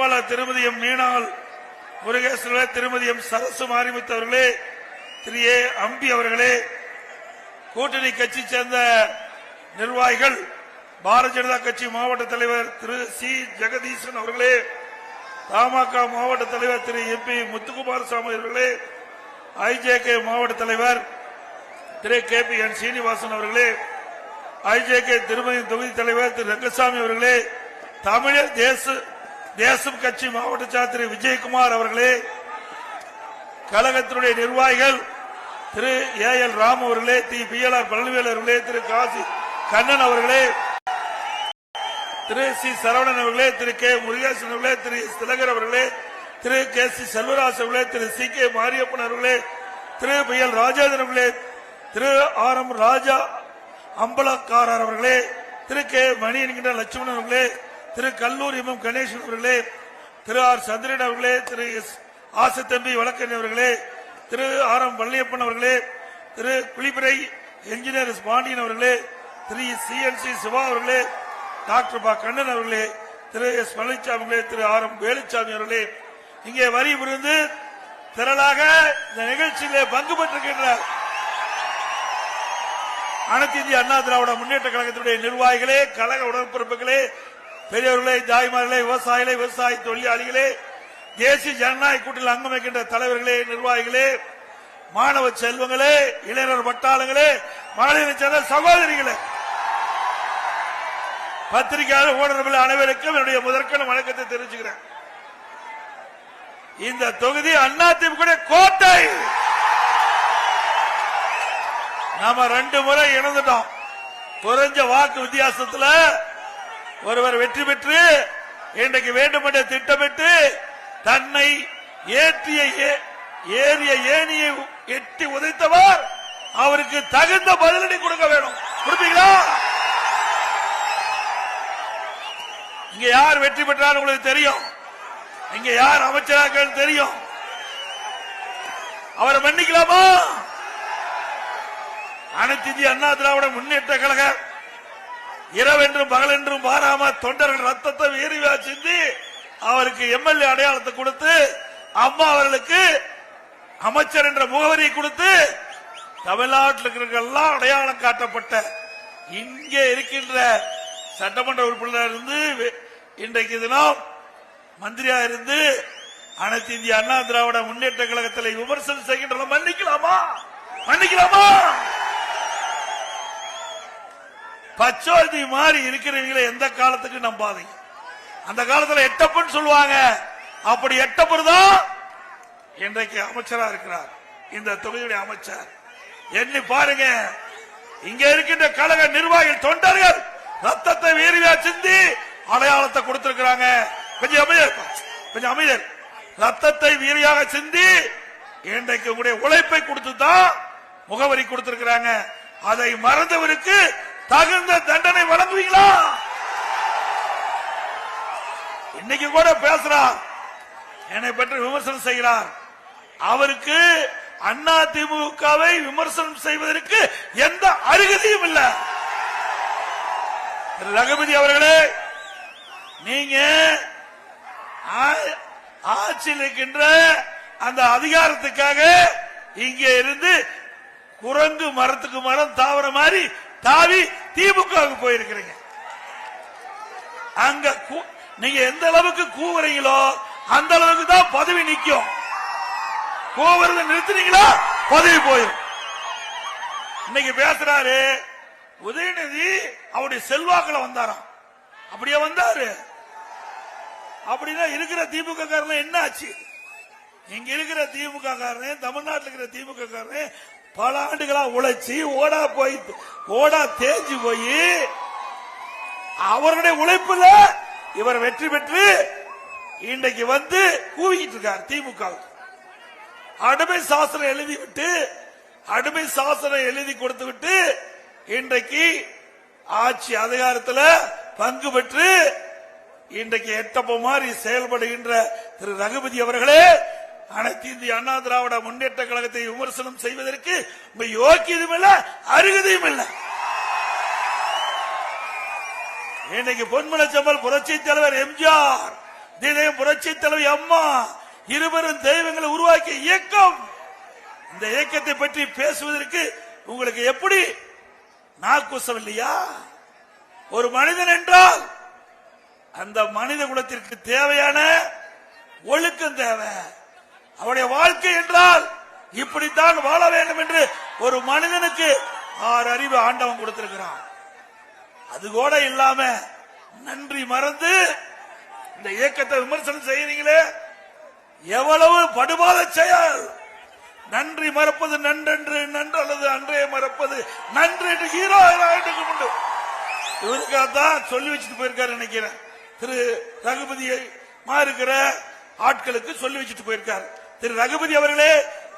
பொறுப்பாளர் திருமதி எம் மீனாள் முருகேஸ்வரர் திருமதி எம் சரசு மாரிமுத்து அவர்களே திரு ஏ அம்பி அவர்களே கூட்டணி கட்சி சேர்ந்த நிர்வாகிகள் பாரதிய ஜனதா கட்சி மாவட்ட தலைவர் திரு சி ஜெகதீசன் அவர்களே தமாக மாவட்ட தலைவர் திரு எம் பி முத்துக்குமாரசாமி அவர்களே ஐஜேகே மாவட்ட தலைவர் திரு கே பி என் சீனிவாசன் அவர்களே ஐஜேகே திருமதி தொகுதி தலைவர் திரு ரங்கசாமி அவர்களே தமிழர் தேச தேசம் கட்சி மாவட்ட சார் திரு விஜயகுமார் அவர்களே கழகத்தினுடைய நிர்வாகிகள் திரு ஏ எல் ராம் அவர்களே T P L R Palanivel அவர்களே திரு காசி கண்ணன் அவர்களே திரு சி சரவணன் அவர்களே திரு கே முருகேசன் அவர்களே திரு எஸ். திலகர் அவர்களே திரு கே சி செல்வராஜ் அவர்களே திரு சி கே மாரியப்பன் அவர்களே திரு பி எல் ராஜேந்திரன் அவர்களே திரு ஆர் எம் ராஜா அம்பலக்காரர் அவர்களே திரு கே மணி என்கின்ற லட்சுமணன் அவர்களே திரு கல்லூர் எம். எம் கணேசன் அவர்களே திரு ஆர். சந்திரன் அவர்களே திரு எஸ். ஆசத்தம்பி வழக்கறிஞர் அவர்களே திரு ஆர். எம். வள்ளியப்பன் அவர்களே திரு குளிப்பிரை என்ஜினியர் எஸ். பாண்டியன் அவர்களே திரு சி. என். சி. சிவா அவர்களே டாக்டர் பா. கண்ணன் அவர்களே திரு எஸ். பழனிசாமி அவர்களே திரு ஆர். எம். வேலுச்சாமி அவர்களே. இங்கே வரி புரிந்து திரளாக இந்த நிகழ்ச்சியிலே பங்கு பெற்றிருக்கின்ற அனைத்து இந்திய அண்ணா திராவிட முன்னேற்ற கழகத்தினுடைய நிர்வாகிகளே கழக உடன்பிறப்புகளே பெரியவர்களே தாய்மார்களே விவசாயிகளே விவசாய தொழிலாளிகளே தேசிய ஜனநாயக கூட்டில் அங்கம் வைக்கின்ற தலைவர்களே நிர்வாகிகளே மாணவ செல்வங்களே இளைஞர் வட்டாளங்களே மாநில சேர்ந்த சகோதரிகளே. பத்திரிகையாளர் ஊடகங்கள் அனைவருக்கும் என்னுடைய முதற்கன வணக்கத்தை தெரிவிச்சுக்கிறேன். இந்த தொகுதி அதிமுக கோட்டை. நாம ரெண்டு முறை இணைந்துட்டோம். குறைஞ்ச வாக்கு வித்தியாசத்துல ஒருவர் வெற்றி பெற்று இன்றைக்கு வேண்டுமென்ற திட்டமிட்டு தன்னை ஏற்றிய ஏ- ஏறிய ஏணியை எட்டி உதைத்தவர் அவருக்கு தகுந்த பதிலடி கொடுக்க வேணும் கொடுப்பீங்களா? இங்க யார் வெற்றி பெற்றார் உங்களுக்கு தெரியும். இங்க யார் அமைச்சராக தெரியும். அவரை மன்னிக்கலாமா? அனைத்து இந்திய அண்ணா திராவிட முன்னேற்ற கழக இரவென்றும் பகலென்றும் மாறாம தொண்டர்கள் ரத்தத்தை வீரிவா சிந்தி அவருக்கு எம்எல்ஏ அடையாளத்தை கொடுத்து அம்மா அவர்களுக்கு அமைச்சர் என்ற முகவரியை கொடுத்து தமிழ்நாட்டில் இருக்கிறவர்கள்லாம் அடையாளம் காட்டப்பட்ட இங்கே இருக்கின்ற சட்டமன்ற உறுப்பினராக இருந்து இன்றைக்கு தினம் மந்திரியா இருந்து அனைத்து இந்திய அண்ணா திராவிட முன்னேற்ற கழகத்தில் விமர்சனம் செய்கின்ற மன்னிக்கலாமா? மன்னிக்கலாமா? பச்சோதி மாதிரி இருக்கிறவங்களை எந்த காலத்துக்கு நம்பாதீங்க. அந்த காலத்துல எட்டப்பன் சொல்லுவாங்க. அப்படி எட்டப்பர் தான் இன்றைக்கு அமைச்சரா இருக்கிறார். இந்த தொகுதியுடைய அமைச்சர். எண்ணி பாருங்க. இங்க இருக்கின்ற கழக நிர்வாகிகள் தொண்டர்கள் ரத்தத்தை வீரியா சிந்தி அடையாளத்தை கொடுத்திருக்கிறாங்க. கொஞ்சம் அமைதியர் கொஞ்சம் அமைதியா ரத்தத்தை வீரியாக சிந்தி இன்றைக்கு உங்களுடைய உழைப்பை கொடுத்து தான் முகவரி கொடுத்திருக்கிறாங்க. அதை மறந்தவருக்கு தகுந்த தண்டனை வழங்குவீங்களா? இன்னைக்கு கூட பேசுறார். என்னை பற்றி விமர்சனம் செய்கிறார். அவருக்கு அண்ணா திமுகவை விமர்சனம் செய்வதற்கு எந்த அருகதையும் இல்ல. திரு ரகுபதி அவர்களே நீங்க ஆ- ஆட்சியில் இருக்கின்ற அந்த அதிகாரத்துக்காக இங்கே இருந்து குரங்கு மரத்துக்கு மரம் தாவர மாதிரி தாவி திமுகவுக்கு போயிருக்கிறீங்க. அங்க கூ- நீங்க எந்த அளவுக்கு கூவுறீங்களோ அந்த அளவுக்கு தான் பதவி நிக்கும். கூவுறத நிறுத்துனீங்களா பதவி போயிடும் இன்னைக்கு பேசுறாரு உதயநிதி அவருடைய செல்வாக்குல வந்தாராம். அப்படியே வந்தாரு. அப்படின்னா இருக்கிற திமுக காரன் என்ன ஆச்சு? இங்க இருக்கிற திமுக காரன் தமிழ்நாட்டில் இருக்கிற திமுக காரன் பல ஆண்டுகளா உழைச்சி ஓடா போய் ஓடா தேஞ்சு போய் அவருடைய உழைப்புல இவர் வெற்றி பெற்று இன்றைக்கு வந்து கூவிக்கிட்டு இருக்கார் திமுக அடிமை சாசனம் எழுதி விட்டு அடிமை சாசனம் எழுதி கொடுத்து விட்டு இன்றைக்கு ஆட்சி அதிகாரத்தில் பங்கு பெற்று இன்றைக்கு எட்டப்ப மாதிரி செயல்படுகின்ற திரு ரகுபதி அவர்களே அனைத்து இந்திய அண்ணா திராவிட முன்னேற்ற கழகத்தை விமர்சனம் செய்வதற்கு யோக்கியதும் இல்ல அருகதையும் இல்ல. இன்னைக்கு பொன்மனச்சம்பல் புரட்சி தலைவர் எம்ஜிஆர் தினம் புரட்சி தலைவர் அம்மா இருவரும் தெய்வங்களை உருவாக்கிய இயக்கம். இந்த இயக்கத்தை பற்றி பேசுவதற்கு உங்களுக்கு எப்படி நாக்குசம் இல்லையா? ஒரு மனிதன் என்றால் அந்த மனித குலத்திற்கு தேவையான ஒழுக்கம் தேவை. அவருடைய வாழ்க்கை என்றால் இப்படித்தான் வாழ வேண்டும் என்று ஒரு மனிதனுக்கு ஆறு அறிவு ஆண்டவன் கொடுத்திருக்கிறான். அது கூட இல்லாம நன்றி மறந்து இந்த இயக்கத்தை விமர்சனம் செய்யறீங்களே எவ்வளவு படுபாத செயல்? நன்றி மறப்பது நன்றென்று நன்று அல்லது அன்றைய மறப்பது நன்று என்று ஹீரோ உண்டு. இவருக்காகத்தான் சொல்லி வச்சுட்டு போயிருக்காரு நினைக்கிறேன். திரு ரகுபதியை இருக்கிற ஆட்களுக்கு சொல்லி வச்சுட்டு போயிருக்காரு. திரு ரகுபதி அவர்களே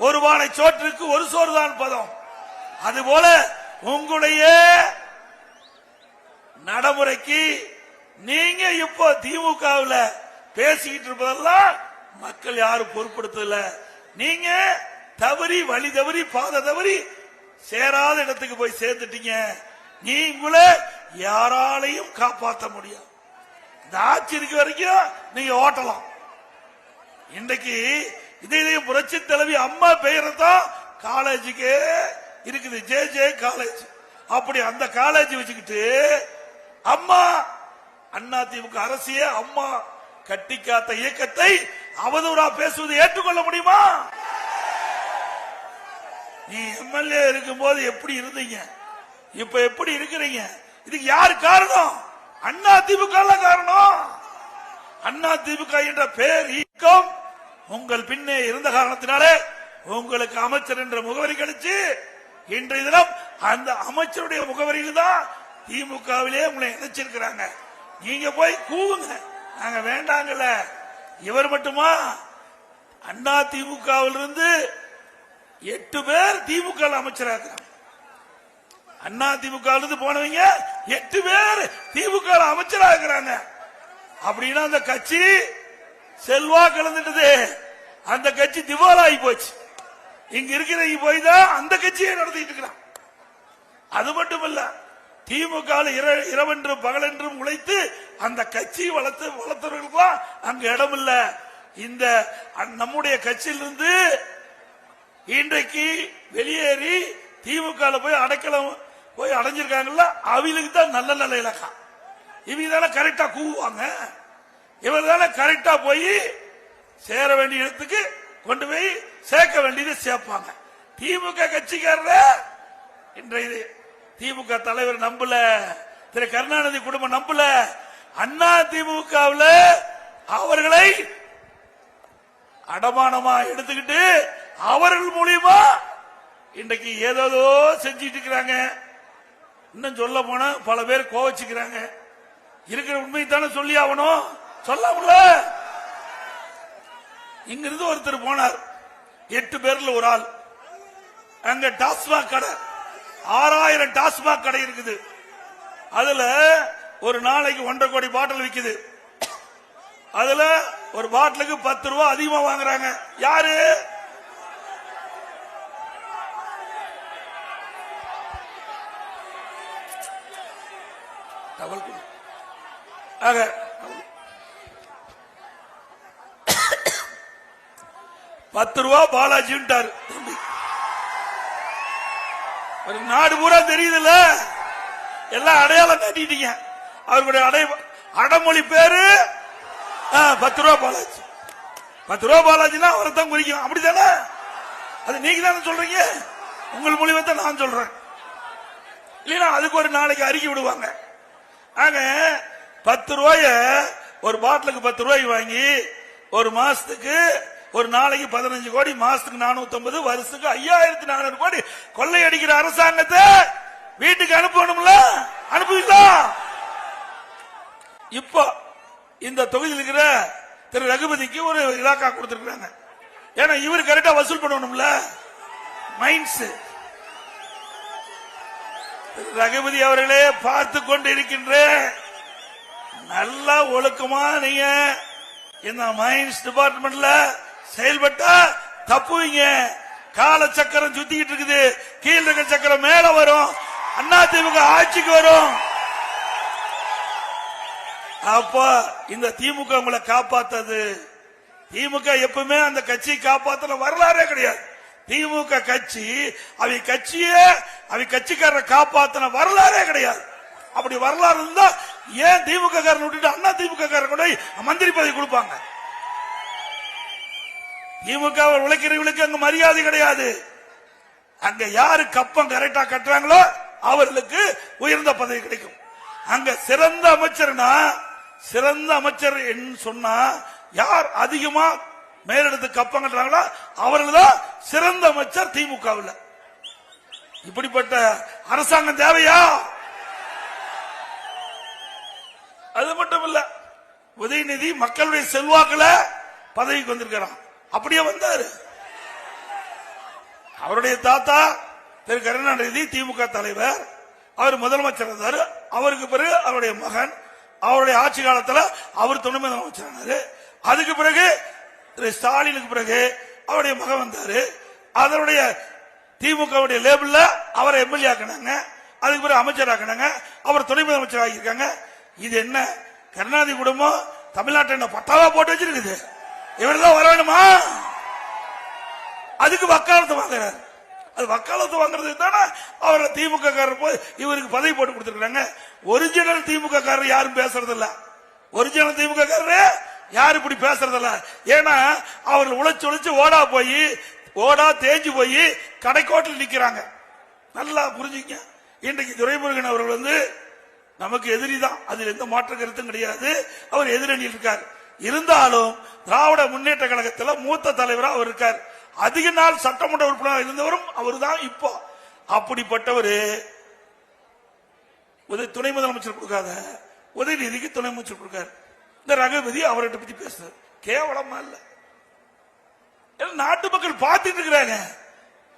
ஒரு வாழை சோற்றுக்கு ஒரு சோறு தான் பதம். அதுபோல உங்களுடைய நடைமுறைக்கு நீங்க இப்போ திமுகவில் பேசிக்கிட்டு இருப்பதெல்லாம் மக்கள் யாரும் பொருட்படுத்தல. நீங்க தவறி வழி தவறி பாத தவறி சேராத இடத்துக்கு போய் சேர்ந்துட்டீங்க. நீங்களே யாராலையும் காப்பாற்ற முடியும் இந்த ஆட்சி இருக்க வரைக்கும் நீங்க ஓட்டலாம். இன்றைக்கு இதே புரட்சி தலைவி அம்மா பெயரை தான் காலேஜுக்கு இருக்குது. J J college. அப்படி அந்த காலேஜ் வச்சுக்கிட்டு அம்மா அண்ணா திமுக அரசிய அம்மா கட்டி காத்த இயக்கத்தை அவதூறா பேசுவது ஏற்றுக்கொள்ள முடியுமா? நீ எம்எல்ஏ இருக்கும்போது எப்படி இருந்தீங்க? இப்ப எப்படி இருக்கிறீங்க? இதுக்கு யார் காரணம்? அண்ணா திமுக காரணம். அண்ணா திமுக என்ற பெயர் ஈக்கம் உங்கள் பின்னே இருந்த காரணத்தினாலே உங்களுக்கு அமைச்சர் என்ற முகவரி கிடைச்சு இன்றைய தினம் அந்த அமைச்சருடைய முகவரியில் தான் திமுகவிலே உங்களை இணைச்சிருக்கிறாங்க. நீங்க போய் கூவுங்க. நாங்க வேண்டாங்கல்ல. இவர் மட்டுமா? அண்ணா திமுகவில் இருந்து எட்டு பேர் திமுக அமைச்சராக அண்ணா திமுக இருந்து போனவங்க எட்டு பேர் திமுக அமைச்சராக இருக்கிறாங்க. அப்படின்னா அந்த கட்சி செல்வா கலந்துட்டது. அந்த கட்சி திவாலாகி போச்சு. இங்க இருக்கிறவங்க போய் தான் அந்த கட்சியை நடத்திட்டு இருக்கிறான். அது மட்டுமல்ல திமுக இரவென்றும் பகலென்றும் உழைத்து அந்த கட்சி வளர்த்து வளர்த்தவர்களுக்கும் அங்க இடம் இல்ல இந்த நம்முடைய கட்சியிலிருந்து இன்றைக்கு வெளியேறி திமுக போய் அடைக்கலம் போய் அடைஞ்சிருக்காங்கல்ல அவங்களுக்கு தான் நல்ல நல்ல இலக்கம் இவங்க தானே கரெக்டா கூவுவாங்க. இவர் தானே கரெக்டா போய் சேர வேண்டிய இடத்துக்கு கொண்டு போய் சேர்க்க வேண்டியது சேர்ப்பாங்க. திமுக கட்சிக்காரர் இன்றைய திமுக தலைவர் நம்பல திரு கருணாநிதி குடும்பம் நம்பல அண்ணா திமுகவில் அவர்களை அடமானமா எடுத்துக்கிட்டு அவர்கள் மூலியமா இன்றைக்கு ஏதோ செஞ்சிட்டு இருக்கிறாங்க. இன்னும் சொல்ல போனா பல பேர் கோவச்சுக்கிறாங்க. இருக்கிற உண்மை தானே சொல்லி ஆகணும் சொல்லாமல இங்கிருந்து ஒருத்தர் போனார். எட்டு பேர்ல ஒரு ஆள். அங்க டாஸ்மாக் கடை. ஆறாயிரம் டாஸ்மாக் கடை இருக்குது. அதுல ஒரு நாளைக்கு ஒன்றரை கோடி பாட்டில் விற்குது அதுல ஒரு பாட்டிலுக்கு பத்து ரூபாய் அதிகமா வாங்குறாங்க. யாரு? ஆக பத்து ரூபா பாலாஜின்ட்டாரு. ஒரு நாடு பூரா தெரியுதுல்ல? எல்லாம் அடையாளம் காட்டிட்டீங்க. அவருடைய அடை அடமொழி பேரு பத்து ரூபா பாலாஜி. பத்து ரூபா பாலாஜினா அவரை தான் குறிக்கும். அப்படித்தானே? அது நீங்க தானே சொல்றீங்க? உங்கள் மொழி வந்து நான் சொல்றேன். இல்லைன்னா அதுக்கு ஒரு நாளைக்கு அறிக்கை விடுவாங்க. ஆக பத்து ரூபாய ஒரு பாட்டிலுக்கு பத்து ரூபாய்க்கு வாங்கி ஒரு மாசத்துக்கு ஒரு நாளைக்கு பதினஞ்சு கோடி மாசத்துக்கு நானூத்தி ஐம்பது வருஷத்துக்கு ஐயாயிரத்தி நானூறு கோடி கொள்ளையடிக்கிற அரசாங்கத்தை வீட்டுக்கு அனுப்பணும்ல? அனுப்புவீங்களா? இப்போ இந்த தொகுதியில் இருக்கிற திரு ரகுபதிக்கு ஒரு இலாக்கா கொடுத்திருக்கிறாங்க. ஏன்னா இவர் கரெக்டா வசூல் பண்ணணும்ல? மைண்ட்ஸ் ரகுபதி அவர்களே பார்த்து கொண்டு இருக்கின்ற நல்லா ஒழுக்கமா நீங்க இந்த மைன்ஸ் டிபார்ட்மெண்ட்ல செயல்பட்டா தப்புவீங்க. கால சக்கரம் சுத்திக்கிட்டு இருக்குது. கீழ இருக்க சக்கரம் மேல வரும். அண்ணா திமுக ஆட்சிக்கு வரும். அப்ப இந்த திமுக உங்களை காப்பாத்தது. திமுக எப்பவுமே அந்த கட்சியை காப்பாத்தின வரலாறே கிடையாது. திமுக கட்சி அவை கட்சிய அவை கட்சிக்காரரை காப்பாத்தின வரலாறே கிடையாது. அப்படி வரலாறு இருந்தா ஏன் திமுக காரன் விட்டுட்டு அண்ணா திமுக காரன் கூட மந்திரி பதவி கொடுப்பாங்க? திமுக உழைக்கிறவங்களுக்கு அங்க மரியாதை கிடையாது. அங்க யாரு கப்பம் கரெக்டா கட்டுறாங்களோ அவர்களுக்கு உயர்ந்த பதவி கிடைக்கும். அங்க சிறந்த அமைச்சர்னா சிறந்த அமைச்சர் என்று சொன்னா யார் அதிகமா மேலெடுத்து கப்பம் கட்டுறாங்களோ அவர்கள் தான் சிறந்த அமைச்சர் திமுகவில். இப்படிப்பட்ட அரசாங்கம் தேவையா? அது மட்டும் இல்ல உதயநிதி மக்களுடைய செல்வாக்குல பதவிக்கு வந்திருக்கிறான். அப்படியே வந்தாரு. அவருடைய தாத்தா திரு கருணாநிதி திமுக தலைவர். அவர் முதலமைச்சர் இருந்தார். அவருக்கு பிறகு அவருடைய மகன் அவருடைய ஆட்சி காலத்தில் அவர் துணை முதலமைச்சர் ஆனாரு. அதுக்கு பிறகு திரு ஸ்டாலினுக்கு பிறகு அவருடைய மகன் வந்தாரு. அதனுடைய திமுகவுடைய லேபிள்ல அவரை எம்எல்ஏ ஆக்கினாங்க. அதுக்கு பிறகு அமைச்சர் ஆக்கினாங்க. அவர் துணை முதலமைச்சர் ஆகியிருக்காங்க. இது என்ன? கருணாநிதி குடும்பம் தமிழ்நாட்டை என்ன பட்டாவா போட்டு வச்சிருக்குது? இவர்தான் வர வேணுமா அதுக்கு வக்காலத்து வாங்குறாரு. அது வக்காலத்து வாங்குறது தானே அவரை திமுக காரர் போய் இவருக்கு பதவி போட்டு கொடுத்துருக்காங்க ஒரிஜினல் திமுக காரர் யாரும் பேசுறது இல்ல ஒரிஜினல் திமுக காரரு யாரும் இப்படி பேசுறது இல்ல ஏன்னா அவர்கள் உழைச்சு உழைச்சு ஓடா போய் ஓடா தேஞ்சு போய் கடைக்கோட்டில் நிக்கிறாங்க. நல்லா புரிஞ்சுக்க இன்றைக்கு துரைமுருகன் அவர்கள் வந்து நமக்கு எதிரி தான் அதில் எந்த மாற்று கருத்தும் கிடையாது. அவர் எதிரணியில் இருக்கார். இருந்தாலும் திராவிட முன்னேற்ற கழகத்தில் மூத்த தலைவரா அவர் இருக்கார். அதிக நாள் சட்டமன்ற உறுப்பினர் இருந்தவரும் அவர் தான் இப்போ. அப்படிப்பட்டவர் உதவி துணை முதலமைச்சர் கொடுக்காத உதயநிதிக்கு துணை அமைச்சர் கொடுக்காரு. இந்த ரகுபதி அவர்கிட்ட பத்தி பேசுறாரு. கேவலமா இல்ல. நாட்டு மக்கள் பார்த்துட்டு இருக்கிறாங்க.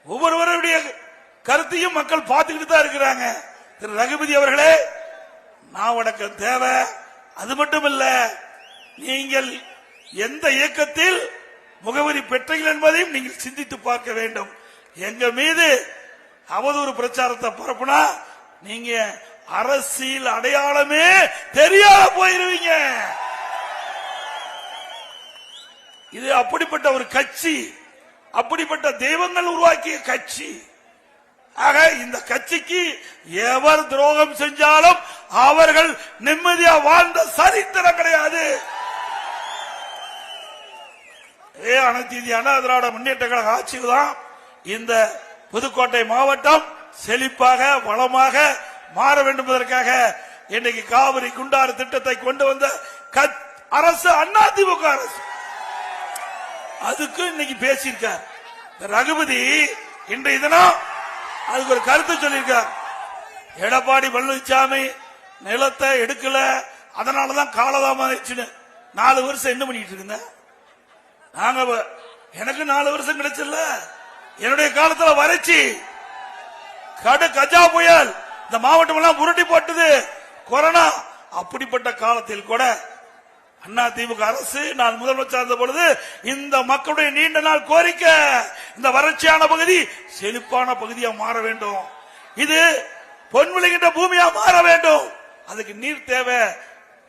ஒவ்வொருவருடைய கருத்தையும் மக்கள் பார்த்துக்கிட்டு தான் இருக்கிறாங்க. திரு ரகுபதி அவர்களே நாவடக்கம் தேவை. அது மட்டும் இல்லை நீங்கள் எந்த இயக்கத்தில் முகவரி பெற்றீர்கள் என்பதையும் நீங்கள் சிந்தித்து பார்க்க வேண்டும். எங்க மீது அவதூறு பிரச்சாரத்தை பரப்புனா நீங்க அரசியல் அடையாளமே தெரியாத போயிருவீங்க. இது அப்படிப்பட்ட ஒரு கட்சி அப்படிப்பட்ட தெய்வங்கள் உருவாக்கிய கட்சி. ஆக இந்த கட்சிக்கு எவர் துரோகம் செஞ்சாலும் அவர்கள் நிம்மதியா வாழ்ந்த சரித்திரம் கிடையாது. அதே அனைத்து இந்திய அண்ணா திராவிட முன்னேற்ற கழக ஆட்சியில் தான் இந்த புதுக்கோட்டை மாவட்டம் செழிப்பாக வளமாக மாற வேண்டும் என்பதற்காக இன்னைக்கு காவிரி குண்டாறு திட்டத்தை கொண்டு வந்த கத்- அரசு திமுக அரசு. அதுக்கு இன்னைக்கு பேசியிருக்கார். ரகுபதி இன்றைய தினம் அதுக்கு ஒரு கருத்து சொல்லியிருக்கார். எடப்பாடி பழனிசாமி நிலத்தை எடுக்கல அதனாலதான் காலதாமதிச்சுன்னு நாலு வருஷம் என்ன பண்ணிட்டு இருக்குங்க நாங்க எனக்கு நாலு வருஷம் கிடைச்சல என்னுடைய காலத்துல வறட்சி. கடு கஜா புயல். இந்த மாவட்டம் எல்லாம் உருட்டி போட்டது. கொரோனா. அப்படிப்பட்ட காலத்தில் கூட அண்ணா திமுக அரசு நான் முதலமைச்சர் இருந்த பொழுது இந்த மக்களுடைய நீண்ட நாள் கோரிக்கை இந்த வறட்சியான பகுதி செழிப்பான பகுதியா மாற வேண்டும். இது பொன் விளைகின்ற பூமியா மாற வேண்டும். அதுக்கு நீர் தேவை.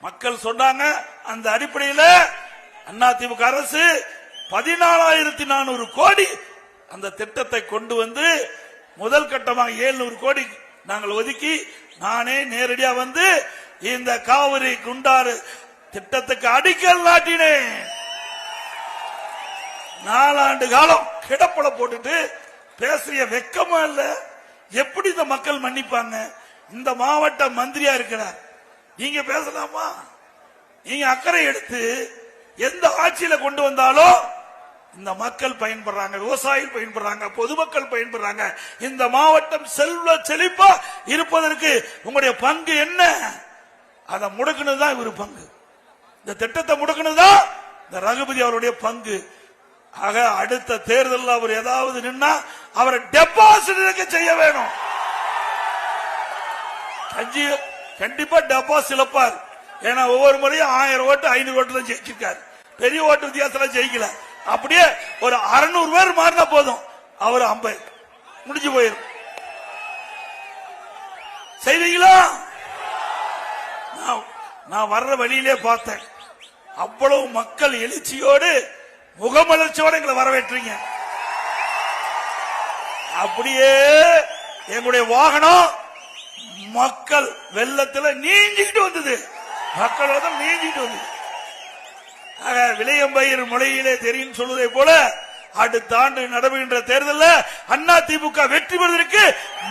மக்கள் சொன்னாங்க அந்த அடிப்படையில் அண்ணா திமுக அரசு பதினாலாயிரத்தி நானூறு கோடி அந்த திட்டத்தை கொண்டு வந்து முதல் கட்டமாக 700 கோடி நாங்கள் ஒதுக்கி நானே நேரடியா வந்து இந்த காவிரி குண்டாறு திட்டத்துக்கு அடிக்கல் நாட்டினேன். நாலாண்டு காலம் கிடப்பட போட்டுட்டு பேசுறிய வெக்கமா இல்ல. எப்படி இந்த மக்கள் மன்னிப்பாங்க? இந்த மாவட்ட மந்திரியா இருக்கிறார். நீங்க பேசலாமா? நீங்க அக்கறை எடுத்து எந்த ஆட்சியில கொண்டு வந்தாலும் இந்த மக்கள் பயன்படுறாங்க விவசாயிகள் பயன்படுறாங்க பொதுமக்கள் பயன்படுறாங்க. இந்த மாவட்டம் செல்வ செழிப்பா இருப்பதற்கு உங்களுடைய பங்கு என்ன? அதை முடக்கினதுதான் இவர் பங்கு. இந்த திட்டத்தை முடக்கினதுதான் இந்த ரகுபதி அவருடைய பங்கு. ஆக அடுத்த தேர்தலில் அவர் ஏதாவது நின்னா அவரை டெபாசிட் செய்ய வேணும். கண்டிப்பா டெபாசிட் இழப்பார். ஏன்னா ஒவ்வொரு முறையும் ஆயிரம் ஓட்டு ஐநூறு ஓட்டு தான் ஜெயிச்சிருக்காரு. பெரிய ஓட்டு வித்தியாசத்துல ஜெயிக்கல. அப்படியே ஒரு அறுநூறு பேர் மாறினா போதும். அவர் அம்பை முடிஞ்சு போயிரும். செய்வீங்களா? நான் நான் வர்ற வழியிலே பார்த்தேன். அவ்வளவு மக்கள் எழுச்சியோடு முகமலர்ச்சியோடு எங்களை வரவேற்றீங்க. அப்படியே எங்களுடைய வாகனம் மக்கள் வெள்ளத்தில் நீஞ்சிக்கிட்டு வந்தது. மக்களோட நீஞ்சிக்கிட்டு வந்தது. விளையம்பயிர் முளையிலே தெரியும் சொல்வதை போல அடுத்த ஆண்டு நடைபெறுகின்ற தேர்தலில் அண்ணா திமுக வெற்றி பெறுவதற்கு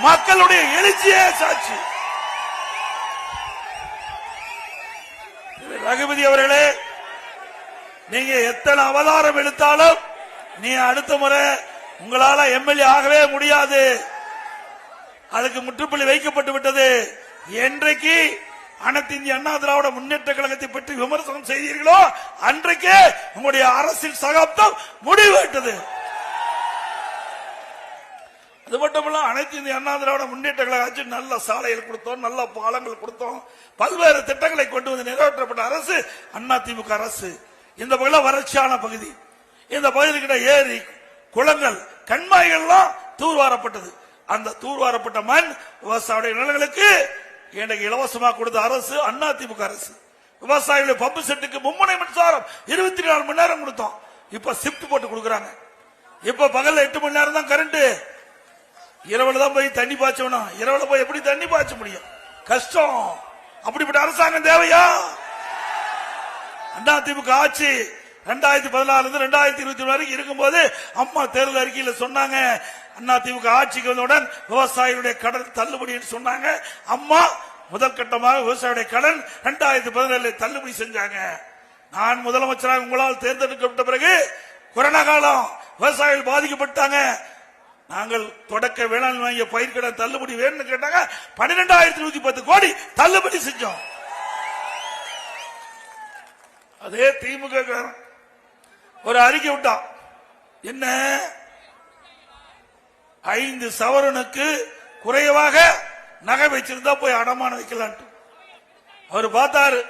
மக்களுடைய எழுச்சியே சாட்சி. ரகுபதி அவர்களே நீங்க எத்தனை அவதாரம் எடுத்தாலும் நீ அடுத்த முறை உங்களால எம்எல்ஏ ஆகவே முடியாது. அதுக்கு முற்றுப்புள்ளி வைக்கப்பட்டு விட்டது. என்றைக்கு அனைத்து இந்திய அண்ணா திராவிட முன்னேற்ற கழகத்தை பற்றி விமர்சனம் செய்தீர்களோ அன்றைக்கே உங்களுடைய அரசியல் சகாப்தம் முடிவுவிட்டது அது மட்டுமல்ல அனைத்து இந்திய அண்ணா திராவிட முன்னேற்ற கழக ஆட்சி நல்ல சாலைகள் கொடுத்தோம் நல்ல பாலங்கள் கொடுத்தோம். பல்வேறு திட்டங்களை கொண்டு வந்து நிறைவேற்றப்பட்ட அரசு அண்ணா திமுக அரசு. இந்த பகுதியில் வறட்சியான பகுதி. இந்த பகுதியில் கிட்ட ஏரி குளங்கள் கண்மாய்கள்லாம் தூர்வாரப்பட்டது. அந்த தூர்வாரப்பட்ட மண் விவசாய நிலங்களுக்கு எனக்கு இலவசமாக கொடுத்த அரசு அண்ணா திமுக அரசு. விவசாயிகளுடைய பம்பு செட்டுக்கு மும்முனை மின்சாரம் இருபத்தி நாலு மணி நேரம் கொடுத்தோம். இப்ப ஷிப்ட் போட்டு கொடுக்கறாங்க. இப்ப பகல்ல எட்டு மணி நேரம் தான் கரண்ட் இரவுல தான் போய் தண்ணி பாய்ச்சணும். இரவுல போய் எப்படி தண்ணி பாய்ச்ச முடியும்? கஷ்டம். அப்படிப்பட்ட அரசாங்கம் தேவையா? அண்ணா திமுக ஆட்சி ரெண்டாயிரத்தி பதினாலுல இருந்து ரெண்டாயிரத்தி இருபத்தி ஒண்ணு வரைக்கும் இருக்கும்போது அம்மா தேர்தல் அறிக்கையில சொன்னாங்க அண்ணா திமுக ஆட்சிக்கு வந்தவுடன் விவசாயிகளுடைய கடன் தள்ளுபடி சொன்னாங்க. அம்மா முதல் கட்டமாக கடன் இரண்டாயிரத்தி பதினேழு தள்ளுபடி செஞ்சாங்க. நான் முதலமைச்சராக உங்களால் தேர்ந்தெடுக்கப்பட்ட பிறகு கொரோனா காலம் விவசாயிகள் பாதிக்கப்பட்டாங்க. நாங்கள் தொடக்க வேளாண் வாங்கிய பயிர்கடன் தள்ளுபடி வேணும்னு கேட்டாங்க. பன்னிரெண்டாயிரத்தி நூத்தி பத்து கோடி தள்ளுபடி செஞ்சோம். அதே திமுக ஒரு அறிக்கை விட்டான். என்ன? ஐந்து சவரனுக்கு குறைவாக நகை வச்சிருந்தா போய் அடமானம் வைக்கலான்ட்டு. அவர் பார்த்தாரு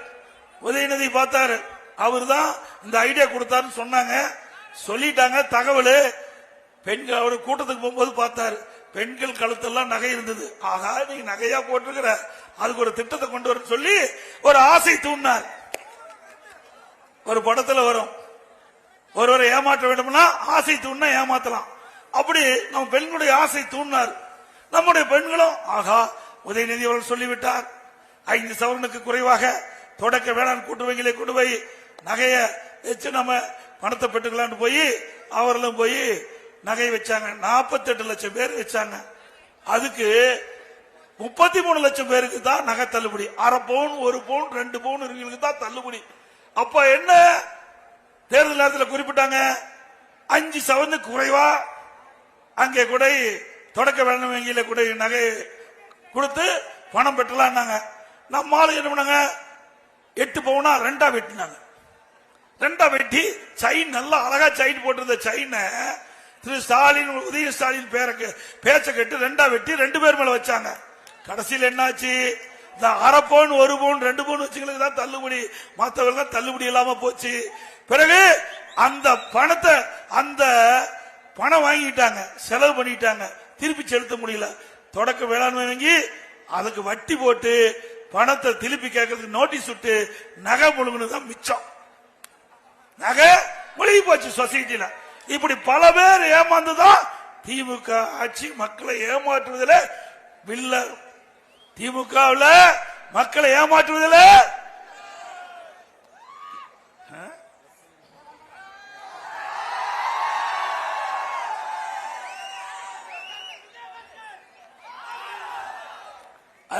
உதயநிதி பார்த்தாரு. அவர் தான் இந்த ஐடியா கொடுத்தாருன்னு சொன்னாங்க. சொல்லிட்டாங்க தகவல். பெண்கள் அவர் கூட்டத்துக்கு போகும்போது பார்த்தாரு பெண்கள் கழுத்தெல்லாம் நகை இருந்தது. ஆகா நீ நகையா போட்டிருக்கிற. அதுக்கு ஒரு திட்டத்தை கொண்டு வர சொல்லி ஒரு ஆசை தூண்டினார். ஒரு படத்துல வரும். ஒருவரை ஏமாற்ற வேண்டும்னா ஆசை தூண்டினா ஏமாத்தலாம். அப்படி நம் பெண்களுடைய ஆசை தூண்டினார் நம்முடைய பெண்களும் ஆகா உதயநிதி அவர்கள் சொல்லிவிட்டார். ஐந்து சவரனுக்கு குறைவாக தொடக்க வேளாண் கூட்டுறவுகளை கொண்டு போய் நகைய வச்சு நம்ம பணத்தை பெற்றுக்கலாம்னு போய் அவர்களும் போய் நகை வச்சாங்க. 48 லட்சம் பேர் வச்சாங்க. அதுக்கு முப்பத்தி மூணு லட்சம் பேருக்கு தான் நகை தள்ளுபடி. அரை பவுன் ஒரு பவுன் ரெண்டு பவுன் இருக்கிறவங்களுக்கு தான் தள்ளுபடி. அப்ப என்ன? தேர்தல் நேரத்தில் குறிப்பிட்டாங்க. அஞ்சு சவரனுக்கு குறைவா அங்கே கூட தொடக்க வேளாண் வங்கியில கூட நகை கொடுத்து பணம் பெற்றலாம்னாங்க நம்ம ஆளு என்ன பண்ணாங்க? எட்டு பவுனா ரெண்டா வெட்டினாங்க. ரெண்டா வெட்டி செயின் நல்லா அழகா செயின் போட்டிருந்த செயினை திரு ஸ்டாலின் உதய ஸ்டாலின் பேருக்கு பேச்ச கேட்டு ரெண்டா வெட்டி ரெண்டு பேர் மேல வச்சாங்க. கடைசியில் என்னாச்சு? இந்த அரை பவுன் ஒரு பவுன் ரெண்டு பவுன் வச்சுங்களுக்கு தான் தள்ளுபடி. மற்றவர்கள் தள்ளுபடி இல்லாம போச்சு. பிறகு அந்த பணத்தை அந்த பணம் வாங்கிட்டாங்க செலவு பண்ணிட்டாங்க திருப்பி செலுத்த முடியல. தொடக்க வேளாண்மை வங்கி அதுக்கு வட்டி போட்டு பணத்தை திருப்பி கேட்கறதுக்கு நோட்டீஸ் விட்டு நகை முழுங்குனது தான் மிச்சம். நகை முழுகி போச்சு சொசைட்டில இப்படி பல பேர் ஏமாந்துதான் திமுக ஆட்சி மக்களை ஏமாற்றுவதில் வில்ல திமுகவில் மக்களை ஏமாற்றுவதில்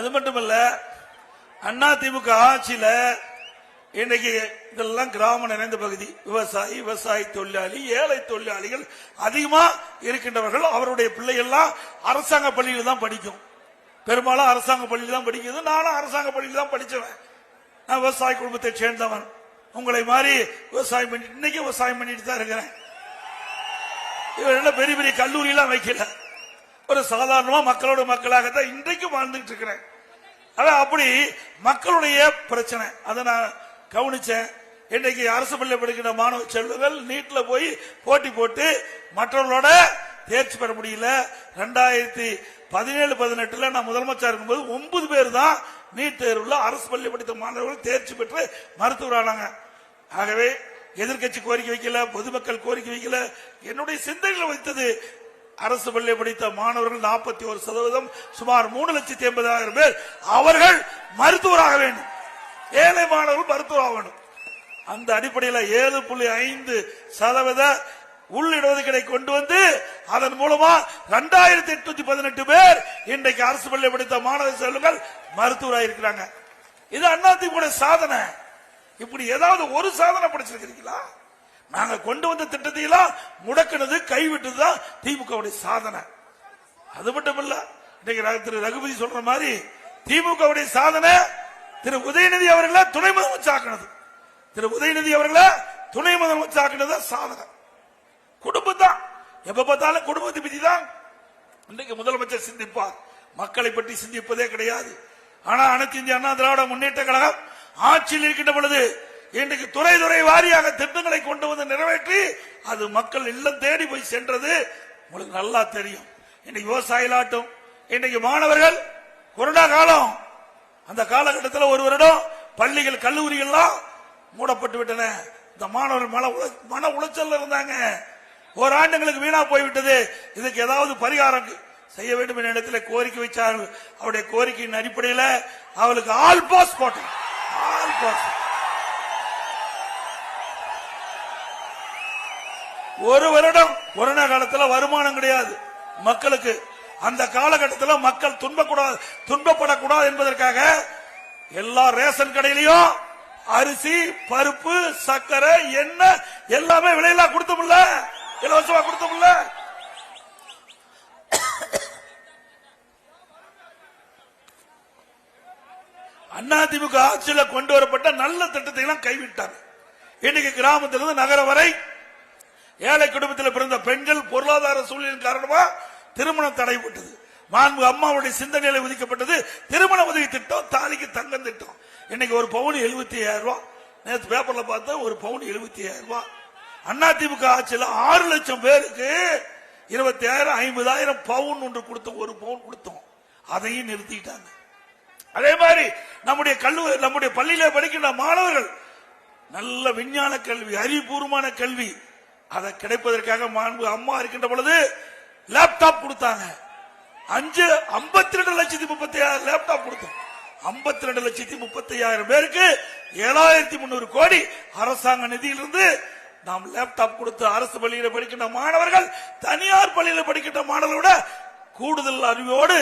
அது மட்டுமல்ல அண்ணா திமுக ஆட்சியில இன்னைக்கு இதெல்லாம் கிராம நிறைந்த பகுதி விவசாயி விவசாய தொழிலாளி ஏழை தொழிலாளிகள் அதிகமா இருக்கின்றவர்கள் அவருடைய பிள்ளைகள்லாம் அரசாங்க பள்ளியில் தான் படிக்கும். பெரும்பாலும் அரசாங்க பள்ளியில் தான் படிக்குது நானும் அரசாங்க பள்ளியில் தான் படிச்சவன். நான் விவசாய குடும்பத்தை சேர்ந்தவன். உங்களை மாதிரி விவசாயம் பண்ணி இன்னைக்கு விவசாயம் பண்ணிட்டு தான் இருக்கிறேன். இவர் என்ன பெரிய பெரிய கல்லூரியெல்லாம் வைக்கல. ஒரு சாதாரணமா மக்களோட மக்களாகத்தான் இன்றைக்கும் வாழ்ந்துட்டு இருக்கிறேன். அதான் அப்படி மக்களுடைய பிரச்சனை. அதை நான் கவனிச்சேன். இன்னைக்கு அரசு பள்ளி படிக்கிற மாணவ செல்வங்கள் நீட்ல போய் போட்டி போட்டு மற்றவர்களோட தேர்ச்சி பெற முடியல. ரெண்டாயிரத்தி பதினேழு பதினெட்டுல நான் முதலமைச்சர் இருக்கும்போது ஒன்பது பேர் தான் நீட் தேர்வுல அரசு பள்ளி படித்த மாணவர்கள் தேர்ச்சி பெற்று மருத்துவரானாங்க ஆகவே எதிர்க்கட்சி கோரிக்கை வைக்கல பொதுமக்கள் கோரிக்கை வைக்கல. என்னுடைய சிந்தனையில் வைத்தது அரசு பள்ளி படித்த மாணவர்கள் நாற்பத்தி ஒரு சதவீதம் சுமார் மூணு லட்சத்தி எண்பதாயிரம் பேர் அவர்கள் மருத்துவராக வேண்டும். ஏழை மாணவர்கள் மருத்துவராக வேண்டும். அந்த அடிப்படையில் ஏழு புள்ளி ஐந்து சதவீத உள்ளிடஒதுக்கீடை கொண்டு வந்து அதன் மூலமா ரெண்டாயிரத்தி எட்நூத்தி பதினெட்டு பேர் இன்றைக்கு அரசு பள்ளி படித்த மாணவ செல்வங்கள் மருத்துவராக இருக்கிறாங்க. இது அதிமுக சாதனை. இப்படி ஏதாவது ஒரு சாதனை படிச்சிருக்கிறீங்களா? நாங்க கொண்டு வந்த திட்டத்தை எல்லாம் முடக்கினது கைவிட்டது தான் திமுக சாதனை. அது மட்டும் இல்ல இன்னைக்கு திரு ரகுபதி சொல்ற மாதிரி திமுக சாதனை திரு உதயநிதி அவர்களை துணை முதலமைச்சாக்குனது திரு உதயநிதி அவர்களை துணை முதலமைச்சாக்குனது தான் சாதனை. குடும்பம் தான் எப்ப பார்த்தாலும் குடும்பத்தை பத்தி தான் இன்னைக்கு முதலமைச்சர் சிந்திப்பார். மக்களை பற்றி சிந்திப்பதே கிடையாது. ஆனா அனைத்து இந்திய அண்ணா திராவிட முன்னேற்ற கழகம் ஆட்சியில் இருக்கின்ற பொழுது இன்றைக்கு துறை துறை வாரியாக திட்டங்களை கொண்டு அது மக்கள் இல்லம் தேடி போய் சென்றது உங்களுக்கு நல்லா தெரியும். இன்னைக்கு விவசாயிகளாட்டும் இன்னைக்கு மாணவர்கள் கொரோனா காலம். அந்த காலகட்டத்தில் ஒரு வருடம் பள்ளிகள் கல்லூரிகள்லாம் மூடப்பட்டு விட்டன. இந்த மாணவர்கள் மன உள- மன உளைச்சல் இருந்தாங்க. ஒரு ஆண்டுங்களுக்கு வீணா போய்விட்டது இதுக்கு ஏதாவது பரிகாரம் செய்ய வேண்டும் என்ற இடத்துல கோரிக்கை வச்சார்கள். அவருடைய கோரிக்கையின் அடிப்படையில் அவளுக்கு ஆல் பாஸ் போட்டோம் ஆல் பாஸ். ஒரு வருடம் கொரோனா காலத்துல வருமானம் கிடையாது மக்களுக்கு. அந்த காலகட்டத்தில் மக்கள் துன்பக்கூடாது துன்பப்படக்கூடாது என்பதற்காக எல்லா ரேஷன் கடையிலையும் அரிசி பருப்பு சர்க்கரை எண்ணெய் எல்லாமே விலையெல்லாம் கொடுத்தோம்ல இலவசமா கொடுத்தோம்ல அதிமுக ஆட்சியில் கொண்டு வரப்பட்ட நல்ல திட்டத்தை எல்லாம் கைவிட்டாங்க. இன்னைக்கு கிராமத்திலிருந்து நகரம் வரை ஏழை குடும்பத்தில் பிறந்த பெண்கள் பொருளாதார சூழ்நிலையின் காரணமா திருமணம் தடைப்பட்டது மாண்பு அம்மாவுடைய சிந்தனையில விதிக்கப்பட்டது திருமண உதவி திட்டம் தாலிக்கு தங்கம் திட்டம். இன்னைக்கு ஒரு பவுன் எழுபத்தி ஐயாயிரம் ரூபாய். நேற்று பேப்பர்ல பார்த்தா ஒரு பவுன் எழுபத்தி ஐயாயிரம் ரூபாய். அதிமுக ஆட்சியில் ஆறு லட்சம் பேருக்கு இருபத்தி ஆயிரம் ஐம்பதாயிரம் பவுன் ஒன்று கொடுத்தோம் ஒரு பவுன் கொடுத்தோம். அதையும் நிறுத்திட்டாங்க. அதே மாதிரி நம்முடைய கல்லூரி நம்முடைய பள்ளியில படிக்கின்ற மாணவர்கள் நல்ல விஞ்ஞான கல்வி அறிவுபூர்வமான கல்வி அதை கிடைப்பதற்காக மாண்பு அம்மா இருக்கின்ற பொழுது லேப்டாப் கொடுத்தாங்க. அஞ்சு ஐம்பத்தி ரெண்டு லட்சத்தி முப்பத்தி ஆயிரம் லேப்டாப் கொடுத்தோம். ஐம்பத்தி ரெண்டு லட்சத்தி முப்பத்தி ஐயாயிரம் பேருக்கு ஏழாயிரத்தி முன்னூறு கோடி அரசாங்க நிதியிலிருந்து நாம் லேப்டாப் கொடுத்து அரசு பள்ளியில் படிக்கின்ற மாணவர்கள் தனியார் பள்ளியில் படிக்கின்ற மாணவர்களோட கூடுதல் அறிவோடு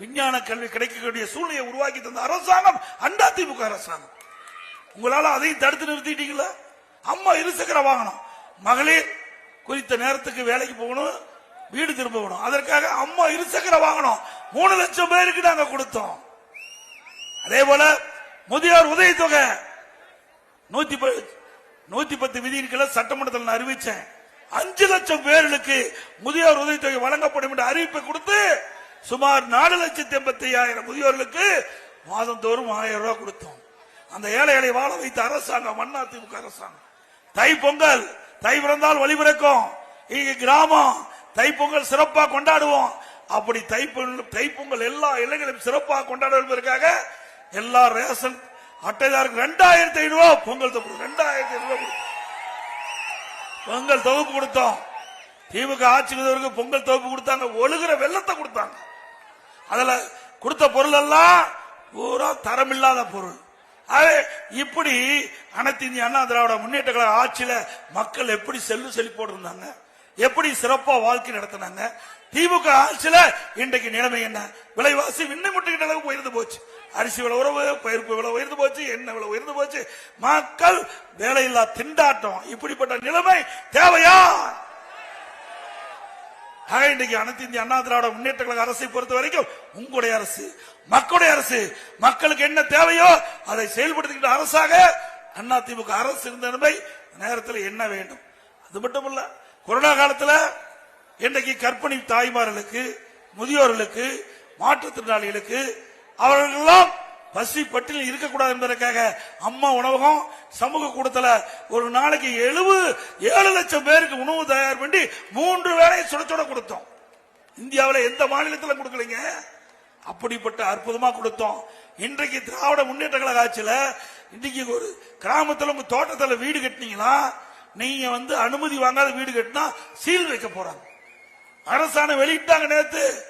விஞ்ஞான கல்வி கிடைக்கக்கூடிய சூழ்நிலையை உருவாக்கி தந்த அரசாங்கம் அண்டா திமுக அரசாங்கம். உங்களால அதையும் தடுத்து நிறுத்திட்டீங்களா? அம்மா இருசக்கர வாகனம். மகளிர் குறித்த நேரத்துக்கு வேலைக்கு போகணும் வீடு திரும்ப போகணும் அதற்காக அம்மா இருசக்கர வாகனம் மூணு லட்சம் பேருக்கு நாங்க கொடுத்தோம். அதே போல முதியோர் உதவித்தொகை நூத்தி ப- நூத்தி பத்து விதிகளை சட்டமன்றத்தில் நான் அறிவிச்சேன். அஞ்சு லட்சம் பேர்களுக்கு முதியோர் உதவித்தொகை வழங்கப்படும் என்ற அறிவிப்பை கொடுத்து சுமார் நாலு லட்சத்தி எண்பத்தி ஐயாயிரம் முதியோர்களுக்கு மாதந்தோறும் ஆயிரம் ரூபாய் கொடுத்தோம். அந்த ஏழைகளை வாழ வைத்த அரசாங்கம் அண்ணா திமுக அரசாங்கம். தை பொங்கல் தை பிறந்தால் வழி பிறக்கும். இங்க கிராமம் தைப்பொங்கல் சிறப்பாக சிறப்பா கொண்டாடுவோம். அப்படி தைப்பொங்கல் தைப்பொங்கல் எல்லா இளைஞர்களும் சிறப்பாக கொண்டாடுவதற்காக எல்லா ரேஷன் அட்டைதாருக்கு ரெண்டாயிரத்தி ஐநூறு ரூபாய் பொங்கல் தொகுப்பு ரெண்டாயிரத்தி ஐநூறு பொங்கல் தொகுப்பு கொடுத்தோம். திமுக ஆட்சிக்கு பொங்கல் தொகுப்பு கொடுத்தாங்க. ஒழுகுற வெள்ளத்தை கொடுத்தாங்க. அதுல கொடுத்த பொருள் எல்லாம் பூரா தரமில்லாத பொருள். இப்படி அனைத்து இந்திய அண்ணா திராவிட முன்னேற்ற கழக ஆட்சியில மக்கள் எப்படி செல்லு செழிப்போடு இருந்தாங்க எப்படி சிறப்பா வாழ்க்கை நடத்தினாங்க? திமுக ஆட்சியில இன்றைக்கு நிலைமை என்ன? விலைவாசி விண்ணை முட்டுகிட்ட அளவுக்கு உயர்ந்து போச்சு. அரிசி விலை உறவு பயிர்ப்பு விலை உயர்ந்து போச்சு எண்ணெய் விலை உயர்ந்து போச்சு. மக்கள் வேலையில்லா திண்டாட்டம் இப்படிப்பட்ட நிலைமை தேவையா? ஆக இன்றைக்கு அனைத்து இந்திய அண்ணா திராவிட முன்னேற்ற கழக அரசை பொறுத்த வரைக்கும் உங்களுடைய அரசு மக்களுடைய அரசு. மக்களுக்கு என்ன தேவையோ அதை செயல்படுத்துகின்ற அரசாக அண்ணா திமுக அரசு இருந்த நிலைமை நேரத்தில் என்ன வேண்டும்? அது மட்டும் இல்ல கொரோனா காலத்தில் இன்றைக்கு கற்பனை தாய்மார்களுக்கு முதியோர்களுக்கு மாற்றுத்திறனாளிகளுக்கு அவர்களெல்லாம் பசி பட்டியல் இருக்கக்கூடாது என்பதற்காக அம்மா உணவகம் சமூக கூடத்துல ஒரு நாளைக்கு எழுபது ஏழு லட்சம் பேருக்கு உணவு தயார் பண்ணி மூன்று வேலையை சுட சுட கொடுத்தோம். இந்தியாவில் எந்த மாநிலத்தில் கொடுக்கலீங்க? அப்படிப்பட்ட அற்புதமா கொடுத்தோம். இன்றைக்கு திராவிட முன்னேற்ற கழக ஆட்சியில் இன்னைக்கு ஒரு கிராமத்தில் உங்க தோட்டத்தில் வீடு கட்டினீங்களா நீங்க வந்து அனுமதி வாங்காத வீடு கட்டினா சீல் வைக்க போறாங்க. அரசாணை வெளியிட்டாங்க நேத்து.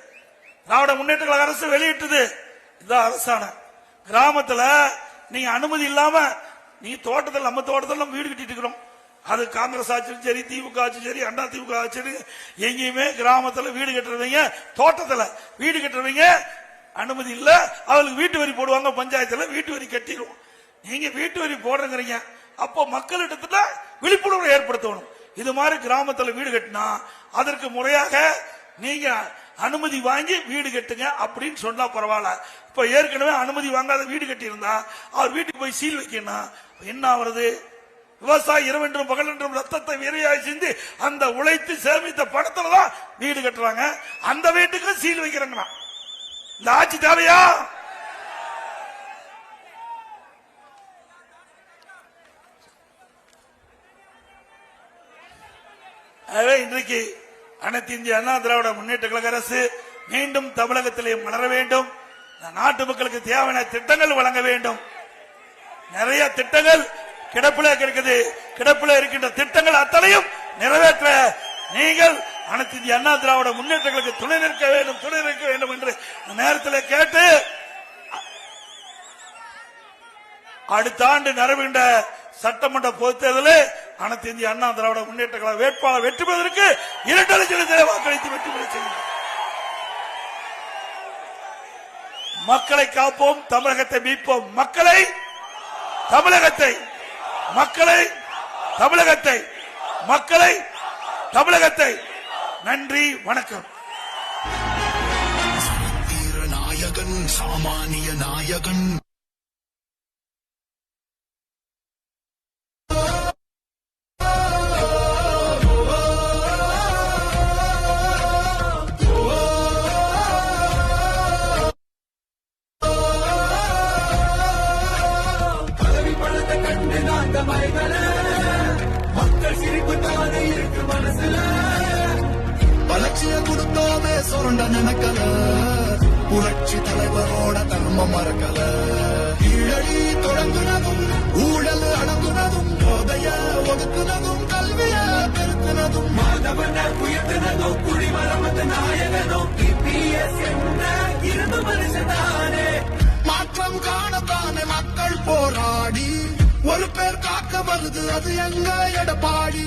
திராவிட முன்னேற்ற கழக அரசு வெளியிட்டது. இதான் அரசாணை. கிராமத்துல நீங்க அனுமதி இல்லாம நீ தோட்டத்தில் நம்ம தோட்டத்தில் நம்ம வீடு கட்டிட்டு இருக்கிறோம். அது காங்கிரஸ் ஆட்சியும் சரி திமுக ஆட்சியும் சரி அண்ணா திமுக ஆட்சி எங்கேயுமே கிராமத்துல வீடு கட்டுறவங்க தோட்டத்துல வீடு கட்டுறவங்க அனுமதி இல்ல. அவளுக்கு வீட்டு வரி போடுவாங்க பஞ்சாயத்துல வீட்டு வரி கட்டிடுவோம். நீங்க வீட்டு வரி போடுறீங்க அப்போ மக்களிடத்துல விழிப்புணர்வு ஏற்படுத்தணும். இது மாதிரி கிராமத்துல வீடு கட்டினா அதற்கு முறையாக நீங்க அனுமதி வாங்கி வீடு கட்டுங்க அப்படின்னு சொன்னா பரவாயில்ல. இப்ப ஏற்கனவே அனுமதி வாங்காத வீடு கட்டியிருந்தா அவர் வீட்டுக்கு போய் சீல் வைக்கணும் என்ன ஆகுறது விவசாயி இரவென்றும் பகலென்றும் ரத்தத்தை விரையாய் சிந்தி அந்த உழைத்து சேமித்த பணத்துல தான் வீடு கட்டுறாங்க. அந்த வீட்டுக்கு சீல் வைக்கிறாங்கண்ணா. இந்த ஆட்சி தேவையா? இன்றைக்கு அனைத்து இந்திய அண்ணா திராவிட முன்னேற்ற கழக அரசு மீண்டும் தமிழகத்திலே மலர வேண்டும். நாட்டு மக்களுக்கு தேவையான திட்டங்கள் வழங்க வேண்டும். நிறைய திட்டங்கள் கிடப்பில இருக்குது. கிடப்பில இருக்கின்ற திட்டங்கள் அத்தனையும் நிறைவேற்ற நீங்கள் அனைத்து இந்திய அண்ணா திராவிட முன்னேற்றங்களுக்கு துணை நிற்க வேண்டும் துணை நிற்க வேண்டும் என்று இந்த நேரத்தில் கேட்டு அடுத்த ஆண்டு நடைபெறுகின்ற சட்டமன்ற பொதுத் தேர்தலில் அனைத்து இந்திய அண்ணா திராவிட முன்னேற்ற கழக வேட்பாளர் வெற்றி பெறுவதற்கு இரண்டு லட்சம் வாக்களித்து வெற்றி பெற செய்யும். மக்களை காப்போம் தமிழகத்தை மீட்போம். மக்களை தமிழகத்தை மக்களை தமிழகத்தை மக்களை தமிழகத்தை. நன்றி வணக்கம். நாயகன் சாமானிய நாயகன் சுரண்ட நினைக்கல. புரட்சி தலைவரோட தர்ம மறக்கல. கீழடி தொடங்குனதும் ஊழல் அடங்குனதும் போதைய ஒதுக்குனதும் கல்விய பெருக்குனதும். மாதவன உயர்த்தினதோ குடிமரமத்த நாயகனோ பிபிஎஸ் என்ற இரும்பு மனுஷனானே மாற்றம் காணத்தானே மக்கள் போராடி. ஒரு பேர் காக்க வருது அது எங்க எடப்பாடி?